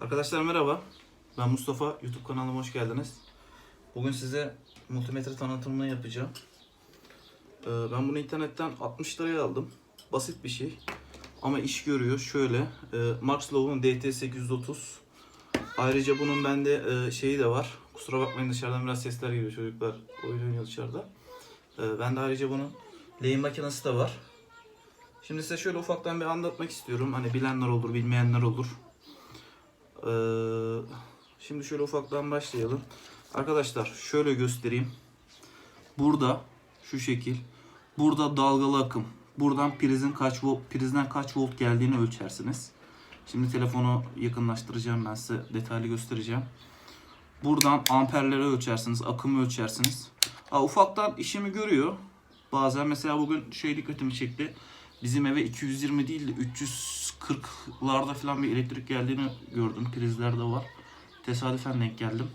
Arkadaşlar merhaba. Ben Mustafa. YouTube kanalıma hoş geldiniz. Bugün size multimetre tanıtımını yapacağım. Ee, ben bunu internetten 60 liraya aldım. Basit bir şey. Ama iş görüyor. Şöyle. E, Maxlow'un DT830. Ayrıca bunun bende e, şeyi de var. Kusura bakmayın dışarıdan biraz sesler geliyor. Çocuklar oyun oynuyor dışarıda. E, bende ayrıca bunun lehim makinesi de var. Şimdi size şöyle ufaktan bir anlatmak istiyorum. Hani bilenler olur, bilmeyenler olur. Ee, şimdi şöyle ufaktan başlayalım. Arkadaşlar şöyle göstereyim. Burada şu şekil. Burada dalgalı akım. Buradan prizin kaç volt, prizden kaç volt geldiğini ölçersiniz. Şimdi telefonu yakınlaştıracağım ben size detaylı göstereceğim. Buradan amperleri ölçersiniz, akımı ölçersiniz. Ha, ufaktan işimi görüyor. Bazen mesela bugün şey dikkatimi çekti. Bizim eve 220 değil de 340'larda falan bir elektrik geldiğini gördüm. Prizler de var. Tesadüfen denk geldim.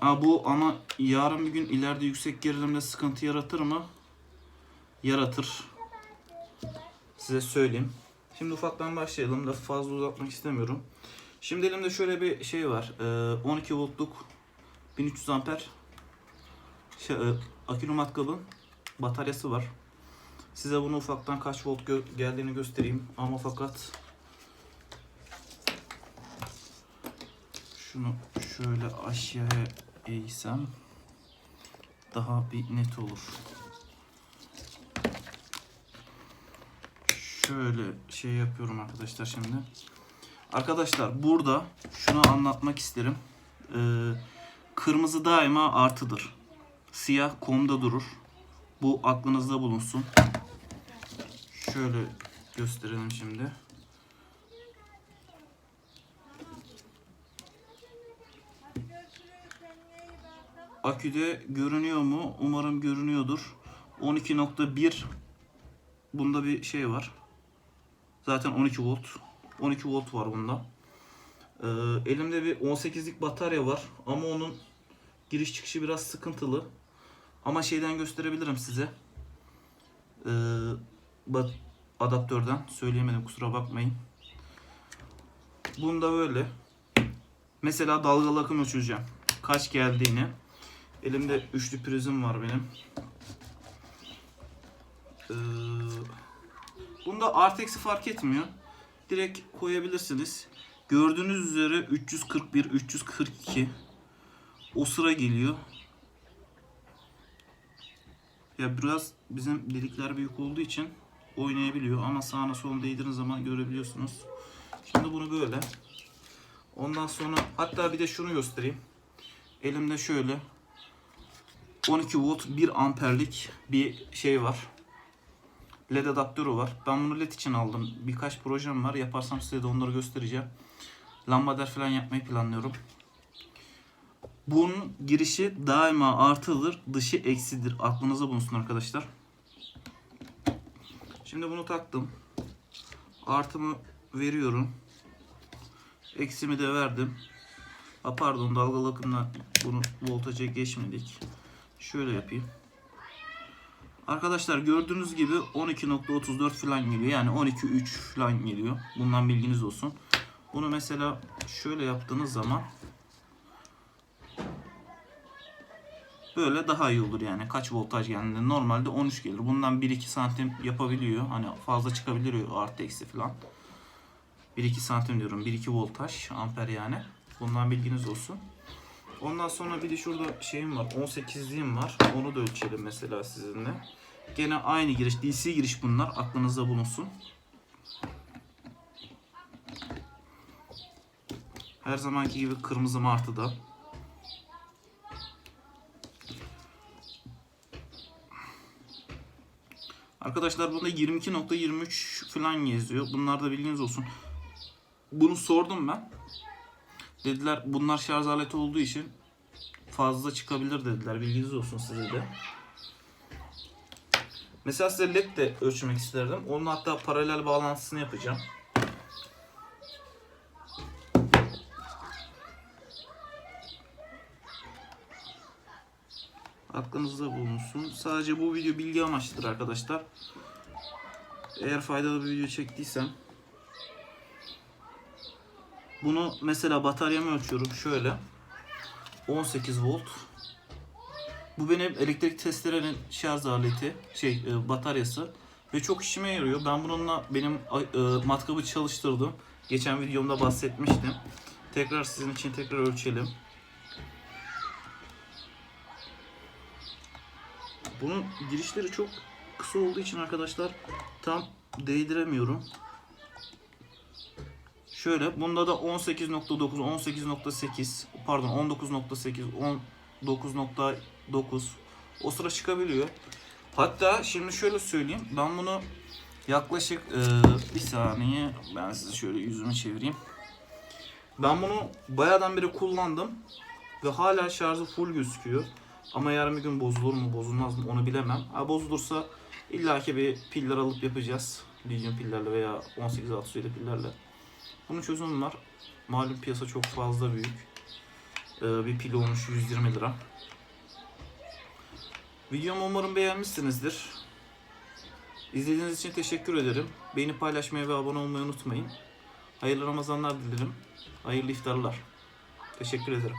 Ha, bu ama yarın bir gün ileride yüksek gerilimde sıkıntı yaratır mı? Yaratır. Size söyleyeyim. Şimdi ufaktan başlayalım da fazla uzatmak istemiyorum. Şimdi elimde şöyle bir şey var. Ee, 12 voltluk 1300 amper şey, e, akülü matkabın bataryası var. Size bunu ufaktan kaç volt gö- geldiğini göstereyim ama fakat şunu şöyle aşağıya eğsem daha bir net olur. Şöyle şey yapıyorum arkadaşlar şimdi. Arkadaşlar burada şunu anlatmak isterim. Ee, kırmızı daima artıdır. Siyah komda durur. Bu aklınızda bulunsun. Şöyle gösterelim şimdi. Aküde görünüyor mu? Umarım görünüyordur. 12.1 bunda bir şey var. Zaten 12 volt. 12 volt var bunda. Ee, elimde bir 18'lik batarya var ama onun giriş çıkışı biraz sıkıntılı. Ama şeyden gösterebilirim size. Ee, bat- adaptörden söyleyemedim kusura bakmayın. Bunda böyle. Mesela dalgalı akım ölçeceğim. Kaç geldiğini. Elimde üçlü prizim var benim. Ee, bunda artı eksi fark etmiyor. Direkt koyabilirsiniz. Gördüğünüz üzere 341, 342 o sıra geliyor. Ya biraz bizim delikler büyük olduğu için oynayabiliyor ama sağına soluna değdirdiğiniz zaman görebiliyorsunuz. Şimdi bunu böyle. Ondan sonra hatta bir de şunu göstereyim. Elimde şöyle 12 volt 1 amperlik bir şey var. LED adaptörü var. Ben bunu LED için aldım. Birkaç projem var. Yaparsam size de onları göstereceğim. Lambader falan yapmayı planlıyorum. Bunun girişi daima artıdır, dışı eksidir. Aklınıza bulunsun arkadaşlar. Şimdi bunu taktım. Artımı veriyorum. Eksimi de verdim. Ha pardon dalgalı akımla bunu voltaja geçmedik. Şöyle yapayım. Arkadaşlar gördüğünüz gibi 12.34 falan geliyor. Yani 12.3 falan geliyor. Bundan bilginiz olsun. Bunu mesela şöyle yaptığınız zaman Böyle daha iyi olur yani. Kaç voltaj geldiğinde normalde 13 gelir. Bundan 1-2 santim yapabiliyor. Hani fazla çıkabiliyor artı eksi falan. 1-2 santim diyorum. 1-2 voltaj amper yani. Bundan bilginiz olsun. Ondan sonra bir de şurada şeyim var. 18'liğim var. Onu da ölçelim mesela sizinle. Gene aynı giriş. DC giriş bunlar. Aklınızda bulunsun. Her zamanki gibi kırmızı martıda. Arkadaşlar bunda 22.23 falan yazıyor. Bunlar da bilginiz olsun. Bunu sordum ben. Dediler bunlar şarj aleti olduğu için fazla çıkabilir dediler. Bilginiz olsun size de. Mesela size led de ölçmek isterdim. Onun hatta paralel bağlantısını yapacağım. Aklınızda bulunsun. Sadece bu video bilgi amaçlıdır arkadaşlar. Eğer faydalı bir video çektiysem Bunu mesela bataryamı ölçüyorum şöyle. 18 volt. Bu benim elektrik testerenin şarj aleti, şey e, bataryası ve çok işime yarıyor. Ben bununla benim e, matkabı çalıştırdım. Geçen videomda bahsetmiştim. Tekrar sizin için tekrar ölçelim. Bunun girişleri çok kısa olduğu için arkadaşlar tam değdiremiyorum. Şöyle bunda da 18.9, 18.8 pardon 19.8, 19.9 o sıra çıkabiliyor. Hatta şimdi şöyle söyleyeyim ben bunu yaklaşık e, bir saniye ben size şöyle yüzümü çevireyim. Ben bunu bayağıdan beri kullandım ve hala şarjı full gözüküyor. Ama yarın bir gün bozulur mu bozulmaz mı onu bilemem. Ha, bozulursa illaki bir piller alıp yapacağız. Lityum pillerle veya 1867 pillerle. Bunun çözümü var. Malum piyasa çok fazla büyük. Ee, bir pil olmuş 120 lira. Videomu umarım beğenmişsinizdir. İzlediğiniz için teşekkür ederim. Beğeni paylaşmayı ve abone olmayı unutmayın. Hayırlı Ramazanlar dilerim. Hayırlı iftarlar. Teşekkür ederim.